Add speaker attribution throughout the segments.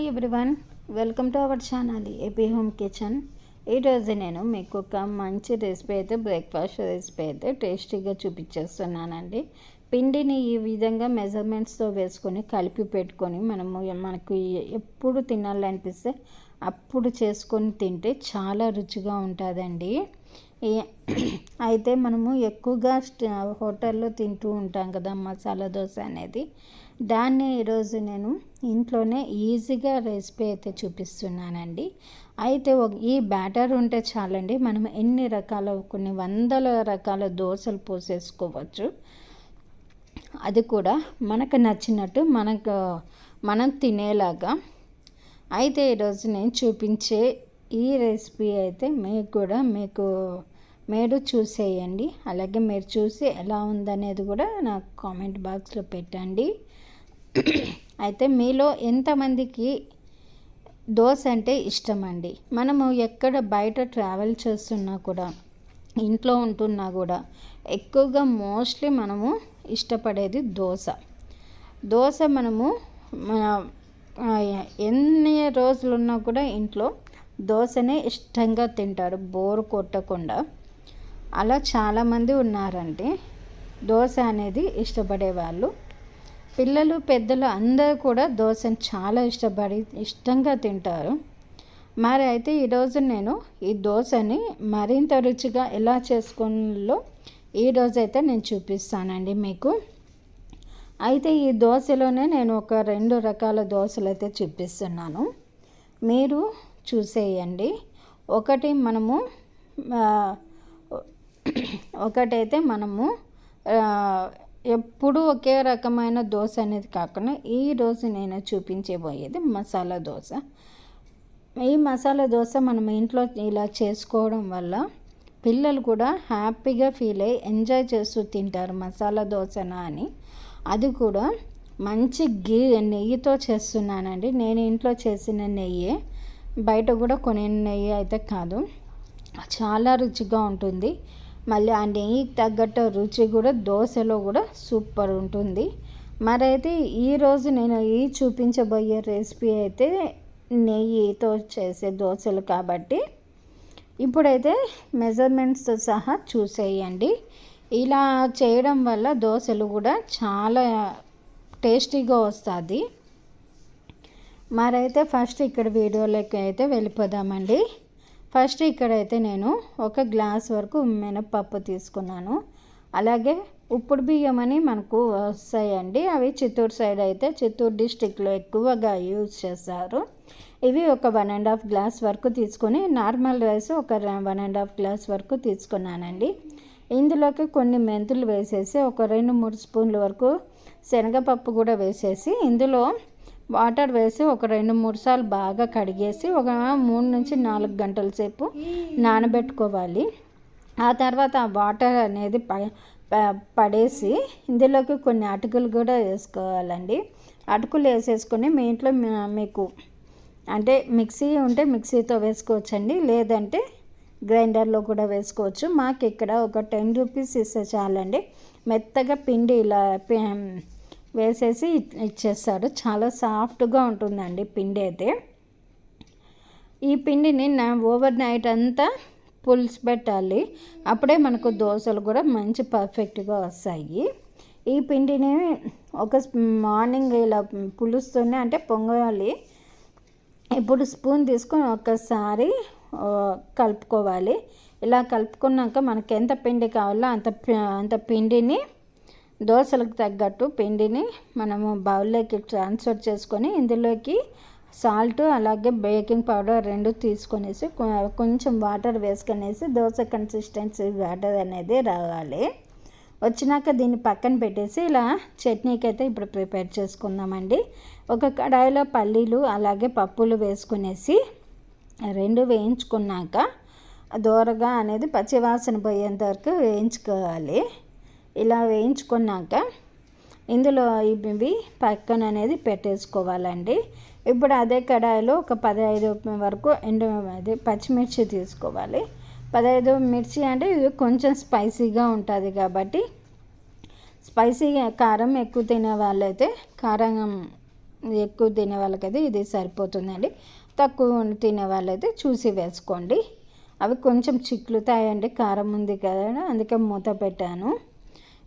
Speaker 1: Hi everyone welcome to our channel AP home kitchen ఈరోజు నేను మీకు ఒక మంచి రెసిపీ అయితే బ్రేక్ఫాస్ట్ రెసిపీ అయితే టేస్టీగా చూపించేస్తున్నానండి. పిండిని ఈ విధంగా మెజర్మెంట్స్తో వేసుకొని కలిపి పెట్టుకొని మనము మనకు ఎప్పుడు తినాలనిపిస్తే అప్పుడు చేసుకొని తింటే చాలా రుచిగా ఉంటుందండి. అయితే మనము ఎక్కువగా హోటల్లో తింటూ ఉంటాం కదా మసాలా దోశ అనేది. దాన్ని ఈరోజు నేను ఇంట్లోనే ఈజీగా రెసిపీ అయితే చూపిస్తున్నానండి. అయితే ఈ బ్యాటర్ ఉంటే చాలండి మనం ఎన్ని రకాల కొన్ని వందల రకాల దోశలు పోసేసుకోవచ్చు. అది కూడా మనకు నచ్చినట్టు మనకు మనం తినేలాగా. అయితే ఈరోజు నేను చూపించే ఈ రెసిపీ అయితే మీకు కూడా మీకు మీరు చూసేయండి. అలాగే మీరు చూసి ఎలా ఉందనేది కూడా నాకు కామెంట్ బాక్స్లో పెట్టండి. అయితే మీలో ఎంతమందికి దోశ అంటే ఇష్టం అండి మనము ఎక్కడ బయట ట్రావెల్ చేస్తున్నా కూడా ఇంట్లో ఉంటున్నా కూడా ఎక్కువగా మోస్ట్లీ మనము ఇష్టపడేది దోశ. దోశ మనము మన ఎన్ని రోజులున్నా కూడా ఇంట్లో దోశనే ఇష్టంగా తింటారు బోరు కొట్టకుండా. అలా చాలామంది ఉన్నారంటే దోశ అనేది ఇష్టపడే వాళ్ళు పిల్లలు పెద్దలు అందరూ కూడా దోశను చాలా ఇష్టపడి ఇష్టంగా తింటారు. మరి అయితే ఈరోజు నేను ఈ దోశని మరింత రుచిగా ఎలా చేసుకోవాలో ఈరోజైతే నేను చూపిస్తానండి మీకు. అయితే ఈ దోశలోనే నేను ఒక రెండు రకాల దోశలు అయితే చూపిస్తున్నాను. మీరు చూసేయండి. ఒకటి మనము ఒకటైతే మనము ఎప్పుడు ఒకే రకమైన దోశ అనేది కాకుండా ఈరోజు నేను చూపించబోయేది మసాలా దోశ. ఈ మసాలా దోశ మనం ఇంట్లో ఇలా చేసుకోవడం వల్ల పిల్లలు కూడా హ్యాపీగా ఫీల్ అయ్యి ఎంజాయ్ చేస్తూ తింటారు మసాలా దోశనా అని. అది కూడా మంచి గీ నెయ్యితో చేస్తున్నానండి. నేను ఇంట్లో చేసిన నెయ్యి. బయట కూడా కొనే నెయ్యి అయితే కాదు. చాలా రుచిగా ఉంటుంది. మళ్ళీ ఆ నెయ్యికి తగ్గట్టు రుచి కూడా దోశలో కూడా సూపర్ ఉంటుంది. మరైతే ఈరోజు నేను ఈ చూపించబోయే రెసిపీ అయితే నెయ్యితో చేసే దోశలు కాబట్టి ఇప్పుడైతే మెజర్మెంట్స్తో సహా చూసేయండి. ఇలా చేయడం వల్ల దోశలు కూడా చాలా టేస్టీగా వస్తుంది. మరైతే ఫస్ట్ ఇక్కడ వీడియోలోకి అయితే వెళ్ళిపోదామండి. ఫస్ట్ ఇక్కడైతే నేను ఒక గ్లాస్ వరకు మినప్పప్పు తీసుకున్నాను. అలాగే ఉప్పుడు బియ్యం అని మనకు వస్తాయండి. అవి చిత్తూరు సైడ్ అయితే చిత్తూరు డిస్టిక్లో ఎక్కువగా యూజ్ చేస్తారు. ఇవి ఒక వన్ అండ్ హాఫ్ గ్లాస్ వరకు తీసుకొని నార్మల్ రైస్ ఒక వన్ అండ్ హాఫ్ గ్లాస్ వరకు తీసుకున్నానండి. ఇందులోకి కొన్ని మెంతులు వేసేసి ఒక రెండు మూడు స్పూన్ల వరకు శనగపప్పు కూడా వేసేసి ఇందులో వాటర్ వేసి ఒక రెండు మూడు సార్లు బాగా కడిగేసి ఒక మూడు నుంచి నాలుగు గంటల సేపు నానబెట్టుకోవాలి. ఆ తర్వాత ఆ వాటర్ అనేది పడేసి ఇందులోకి కొన్ని అటుకులు కూడా వేసుకోవాలండి. అటుకులు వేసేసుకొని మీ ఇంట్లో మీకు అంటే మిక్సీ ఉంటే మిక్సీతో వేసుకోవచ్చండి. లేదంటే గ్రైండర్లో కూడా వేసుకోవచ్చు. మాకు ఇక్కడ ఒక టెన్ రూపీస్ ఇస్తే చాలండి. మెత్తగా పిండి ఇలా వేసేసి ఇచ్చేస్తారు చాలా సాఫ్ట్గా ఉంటుందండి పిండి అయితే. ఈ పిండిని నా ఓవర్ నైట్ అంతా పులుసు పెట్టాలి. అప్పుడే మనకు దోశలు కూడా మంచి పర్ఫెక్ట్గా వస్తాయి. ఈ పిండిని ఒక మార్నింగ్ ఇలా పులుస్తూనే అంటే పొంగాలి. ఇప్పుడు స్పూన్ తీసుకొని ఒకసారి కలుపుకోవాలి. ఇలా కలుపుకున్నాక మనకి ఎంత పిండి కావాలో అంత అంత పిండిని దోశలకు తగ్గట్టు పిండిని మనము బౌల్లోకి ట్రాన్స్ఫర్ చేసుకొని ఇందులోకి సాల్ట్ అలాగే బేకింగ్ పౌడర్ రెండు తీసుకొనేసి కొంచెం వాటర్ వేసుకునేసి దోశ కన్సిస్టెన్సీ వాటర్ అనేది రావాలి. వచ్చినాక దీన్ని పక్కన పెట్టేసి ఇలా చట్నీకి అయితే ఇప్పుడు ప్రిపేర్ చేసుకుందామండి. ఒక కడాయిలో పల్లీలు అలాగే పప్పులు వేసుకునేసి రెండు వేయించుకున్నాక దూరగా అనేది పచ్చివాసన పోయేంత వరకు వేయించుకోవాలి. ఇలా వేయించుకున్నాక ఇందులో ఇవి పక్కన అనేది పెట్టేసుకోవాలండి. ఇప్పుడు అదే కడాయిలో ఒక పదహైదు వరకు ఎండు అది పచ్చిమిర్చి తీసుకోవాలి. పదహైదు మిర్చి అంటే ఇది కొంచెం స్పైసీగా ఉంటుంది కాబట్టి స్పైసీ కారం ఎక్కువ తినే వాళ్ళైతే కారం ఎక్కువ తినే వాళ్ళకైతే ఇది సరిపోతుందండి. తక్కువ తినే వాళ్ళైతే చూసి వేసుకోండి. అవి కొంచెం చిక్కులుతాయండి కారం ఉంది కదా అందుకే మూత పెట్టాను.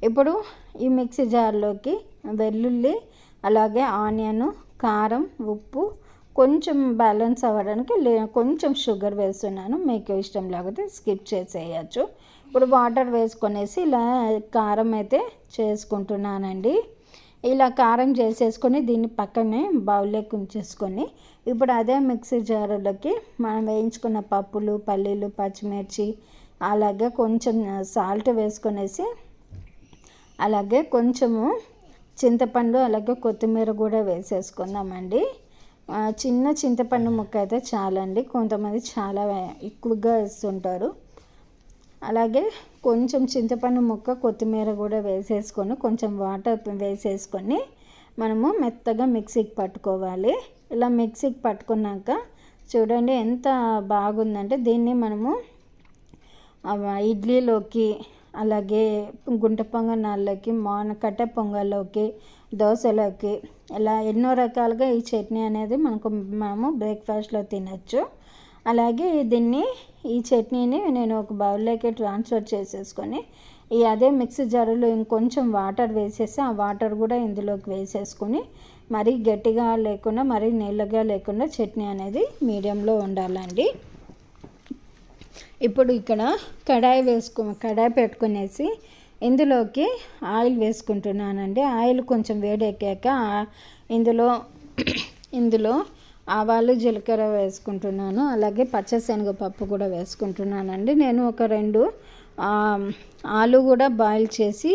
Speaker 1: ఇప్పుడు ఈ మిక్సీ జార్లోకి వెల్లుల్లి అలాగే ఆనియన్ కారం ఉప్పు కొంచెం బ్యాలెన్స్ అవ్వడానికి లే కొంచెం షుగర్ వేస్తున్నాను. మీకు ఇష్టం లేకపోతే స్కిప్ చేసేయచ్చు. ఇప్పుడు వాటర్ వేసుకొనేసి ఇలా కారం అయితే చేసుకుంటున్నానండి. ఇలా కారం చేసేసుకొని దీన్ని పక్కనే బౌల్లోకి ఉంచేసుకొని ఇప్పుడు అదే మిక్సీ జారులకి మనం వేయించుకున్న పప్పులు పల్లీలు పచ్చిమిర్చి అలాగే కొంచెం సాల్ట్ వేసుకొనేసి అలాగే కొంచెము చింతపండు అలాగే కొత్తిమీర కూడా వేసేసుకుందామండి. చిన్న చింతపండు ముక్క అయితే చాలండి. కొంతమంది చాలా ఎక్కువగా వేస్తుంటారు. అలాగే కొంచెం చింతపండు ముక్క కొత్తిమీర కూడా వేసేసుకొని కొంచెం వాటర్ వేసేసుకొని మనము మెత్తగా మిక్సీకి పట్టుకోవాలి. ఇలా మిక్సీకి పట్టుకున్నాక చూడండి ఎంత బాగుందంటే దీన్ని మనము ఇడ్లీలోకి అలాగే గుంట పొంగనాళ్ళకి మాన కట్టె పొంగల్లోకి దోశలోకి ఇలా ఎన్నో రకాలుగా ఈ చట్నీ అనేది మనకు మనము బ్రేక్ఫాస్ట్లో తినచ్చు. అలాగే దీన్ని ఈ చట్నీని నేను ఒక బౌల్లోకి ట్రాన్స్ఫర్ చేసేసుకొని ఈ అదే మిక్సీ జారులో ఇంకొంచెం వాటర్ వేసేసి ఆ వాటర్ కూడా ఇందులోకి వేసేసుకొని మరీ గట్టిగా లేకుండా మరీ నీళ్ళగా లేకుండా చట్నీ అనేది మీడియంలో ఉండాలండి. ఇప్పుడు ఇక్కడ కడాయి వేసుకో కడాయి పెట్టుకునేసి ఇందులోకి ఆయిల్ వేసుకుంటున్నానండి. ఆయిల్ కొంచెం వేడెక్కాక ఇందులో ఇందులో ఆవాలు జీలకర్ర వేసుకుంటున్నాను. అలాగే పచ్చశనగపప్పు కూడా వేసుకుంటున్నానండి. నేను ఒక రెండు ఆలు కూడా బాయిల్ చేసి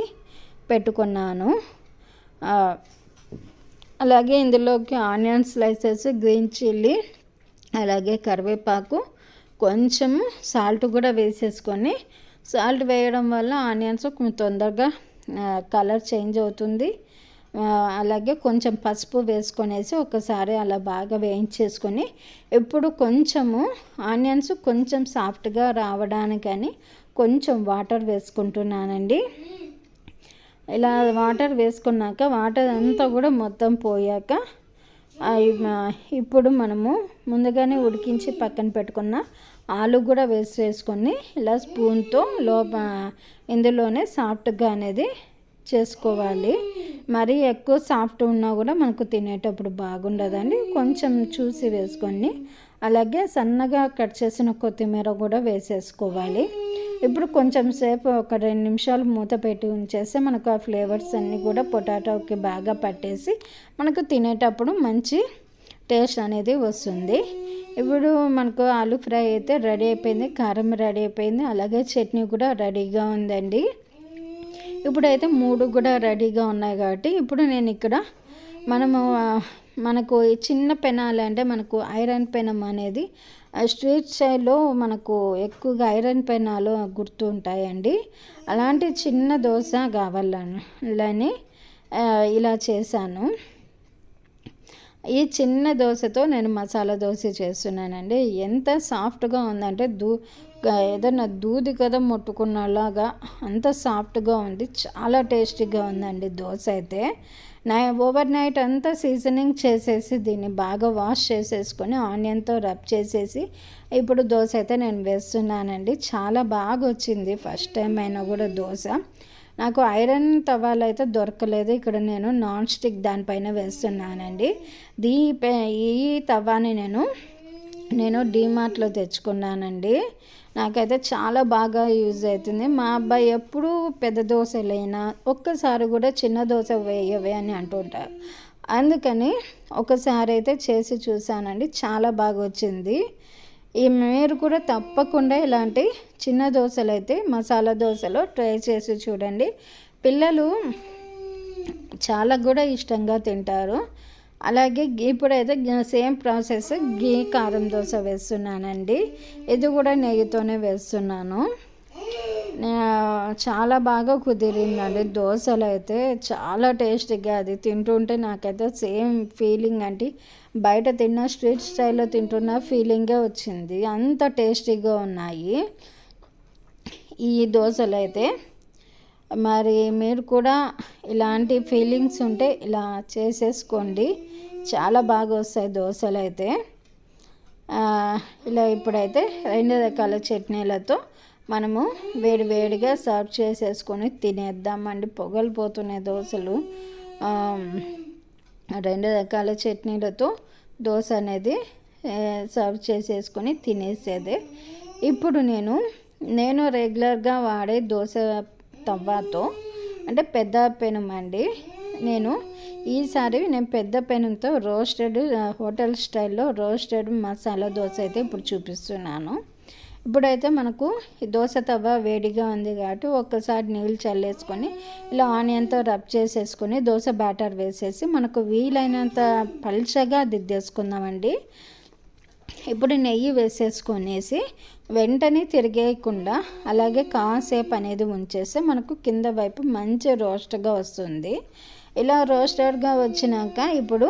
Speaker 1: పెట్టుకున్నాను. అలాగే ఇందులోకి ఆనియన్ స్లైసెస్ గ్రీన్ చిల్లీ అలాగే కరివేపాకు కొంచెం సాల్ట్ కూడా వేసేసుకొని సాల్ట్ వేయడం వల్ల ఆనియన్స్ కొంచెం తొందరగా కలర్ చేంజ్ అవుతుంది. అలాగే కొంచెం పసుపు వేసుకొనేసి ఒకసారి అలా బాగా వేయించేసుకొని ఇప్పుడు కొంచెము ఆనియన్స్ కొంచెం సాఫ్ట్గా రావడానికని కొంచెం వాటర్ వేసుకుంటున్నానండి. ఇలా వాటర్ వేసుకున్నాక వాటర్ అంతా కూడా మొత్తం పోయాక ఇప్పుడు మనము ముందుగానే ఉడికించి పక్కన పెట్టుకున్న ఆలు కూడా వేసేసుకొని ఇలా స్పూన్తో లోప ఇందులోనే సాఫ్ట్గా అనేది చేసుకోవాలి. మరీ ఎక్కువ సాఫ్ట్ ఉన్నా కూడా మనకు తినేటప్పుడు బాగుండదండి. కొంచెం చూసి వేసుకొని అలాగే సన్నగా కట్ చేసిన కొత్తిమీర కూడా వేసేసుకోవాలి. ఇప్పుడు కొంచెం సేపు ఒక రెండు నిమిషాలు మూత పెట్టి ఉంచేస్తే మనకు ఆ ఫ్లేవర్స్ అన్నీ కూడా పొటాటోకి బాగా పట్టేసి మనకు తినేటప్పుడు మంచి టేస్ట్ అనేది వస్తుంది. ఇప్పుడు మనకు ఆలు ఫ్రై అయితే రెడీ అయిపోయింది కారం రెడీ అయిపోయింది అలాగే చట్నీ కూడా రెడీగా ఉందండి. ఇప్పుడైతే మూడు కూడా రెడీగా ఉన్నాయి కాబట్టి ఇప్పుడు నేను ఇక్కడ మనము మనకు చిన్న పెనాలు అంటే మనకు ఐరన్ పెనం అనేది స్ట్రీట్ సైడ్లో మనకు ఎక్కువగా ఐరన్ పెనాలు గుర్తు ఉంటాయండి అలాంటి చిన్న దోశ కావాలని ఇలా చేశాను. ఈ చిన్న దోశతో నేను మసాలా దోశ చేస్తున్నానండి. ఎంత సాఫ్ట్గా ఉందంటే దూ ఏదన్నా దూది కదా ముట్టుకున్నలాగా అంత సాఫ్ట్గా ఉంది. చాలా టేస్టీగా ఉందండి దోశ అయితే. నై ఓవర్ నైట్ అంతా సీజనింగ్ చేసేసి దీన్ని బాగా వాష్ చేసేసుకొని ఆనియన్తో రబ్ చేసేసి ఇప్పుడు దోశ అయితే నేను వేస్తున్నానండి. చాలా బాగా వచ్చింది ఫస్ట్ టైం అయినా కూడా దోశ. నాకు ఐరన్ తవాలు అయితే దొరకలేదు. ఇక్కడ నేను నాన్ స్టిక్ దానిపైన వేస్తున్నానండి. దీ ఈ తవాని నేను నేను డీమార్ట్లో తెచ్చుకున్నానండి. నాకైతే చాలా బాగా యూజ్ అవుతుంది మా అబ్బాయి ఎప్పుడూ పెద్ద దోశలైనా ఒక్కసారి కూడా చిన్న దోశ వేయవే అని అంటుంటారు. అందుకని ఒకసారి అయితే చేసి చూసానండి చాలా బాగా వచ్చింది ఈ మీరు కూడా తప్పకుండా ఇలాంటి చిన్న దోశలు అయితే మసాలా దోశలో ట్రై చేసి చూడండి. పిల్లలు చాలా కూడా ఇష్టంగా తింటారు. అలాగే ఇప్పుడైతే సేమ్ ప్రాసెస్ గీ కారం దోశ వేస్తున్నానండి. ఇది కూడా నెయ్యితోనే వేస్తున్నాను. చాలా బాగా కుదిరిందండి. దోశలు అయితే చాలా టేస్టీగా అది తింటుంటే నాకైతే సేమ్ ఫీలింగ్ అంటే బయట తిన్న స్ట్రీట్ స్టైల్లో తింటున్న ఫీలింగే వచ్చింది. అంత టేస్టీగా ఉన్నాయి ఈ దోశలు అయితే మరి మీరు కూడా ఇలాంటి ఫీలింగ్స్ ఉంటే ఇలా చేసేసుకోండి. చాలా బాగా వస్తాయి దోశలు అయితే ఇలా ఇప్పుడైతే రెండు రకాల చట్నీలతో మనము వేడి వేడిగా సర్వ్ చేసేసుకొని తినేద్దామండి. పొగలిపోతున్నాయి దోశలు రెండు రకాల చట్నీలతో దోశ అనేది సర్వ్ చేసేసుకొని తినేసేదే. ఇప్పుడు నేను నేను రెగ్యులర్గా వాడే దోశ తవ్వతో అంటే పెద్ద పెనం అండి నేను ఈసారి నేను పెద్ద పెనంతో రోస్టెడ్ హోటల్ స్టైల్లో రోస్టెడ్ మసాలా దోశ అయితే ఇప్పుడు చూపిస్తున్నాను. ఇప్పుడైతే మనకు దోశ తవ్వ వేడిగా ఉంది కాబట్టి ఒక్కసారి నీళ్ళు చల్లేసుకొని ఇలా ఆనియన్తో రబ్ చేసేసుకొని దోశ బ్యాటర్ వేసేసి మనకు వీలైనంత పల్చగా దిద్దేసుకుందామండి. ఇప్పుడు నెయ్యి వేసేసుకొనేసి వెంటనే తిరిగేయకుండా అలాగే కాసేపు అనేది ఉంచేస్తే మనకు కింద వైపు మంచి రోస్ట్గా వస్తుంది. ఇలా రోస్టర్గా వచ్చినాక ఇప్పుడు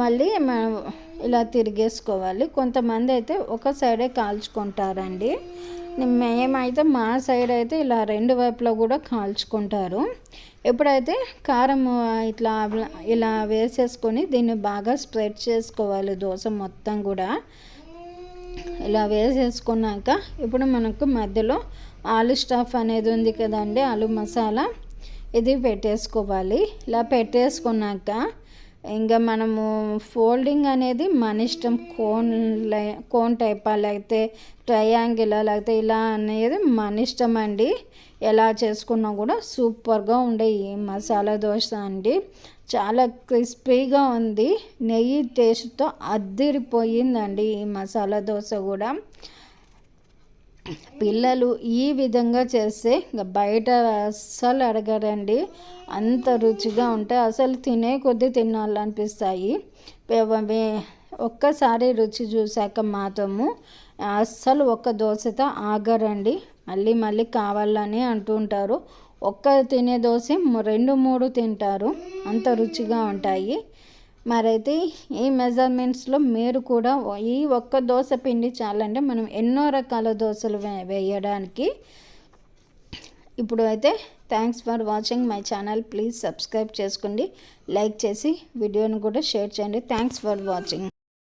Speaker 1: మళ్ళీ మనం ఇలా తిరిగేసుకోవాలి. కొంతమంది అయితే ఒక సైడే కాల్చుకుంటారండి. మేమైతే మా సైడ్ అయితే ఇలా రెండు వైపులా కూడా కాల్చుకుంటారు. ఎప్పుడైతే కారం ఇట్లా ఇలా వేసేసుకొని దీన్ని బాగా స్ప్రెడ్ చేసుకోవాలి దోశ మొత్తం కూడా. ఇలా వేసేసుకున్నాక ఇప్పుడు మనకు మధ్యలో ఆలు స్టఫ్ అనేది ఉంది కదండి ఆలు మసాలా. ఇది పెట్టేసుకోవాలి. ఇలా పెట్టేసుకున్నాక ఇంకా మనము ఫోల్డింగ్ అనేది మన ఇష్టం కోన్ కోన్ టైపా లేకపోతే ట్రయాంగిలా లేకపోతే ఇలా అనేది మన ఇష్టం అండి. ఎలా చేసుకున్నా కూడా సూపర్గా ఉండే ఈ మసాలా దోశ అండి. చాలా క్రిస్పీగా ఉంది. నెయ్యి టేస్ట్తో అద్దిరిపోయిందండి ఈ మసాలా దోశ కూడా. పిల్లలు ఈ విధంగా చేస్తే బయట అస్సలు అడగరండి. అంత రుచిగా ఉంటాయి అసలు తినే కొద్దీ తినాలనిపిస్తాయి. ఒక్కసారి రుచి చూశాక మాత్రము అస్సలు ఒక్క దోశతో ఆగరండి. మళ్ళీ మళ్ళీ కావాలని అంటుంటారు ఒక్క తినే దోశ రెండు మూడు తింటారు. అంత రుచిగా ఉంటాయి. మరైతే ఈ మెజర్మెంట్స్లో మీరు కూడా ఈ ఒక్క దోశ పిండి చాలంటే మనం ఎన్నో రకాల దోశలు వే- వేయడానికి. ఇప్పుడు అయితే thanks for watching my channel. Please subscribe చేసుకోండి. లైక్ చేసి వీడియోని కూడా షేర్ చేయండి. Thanks for watching.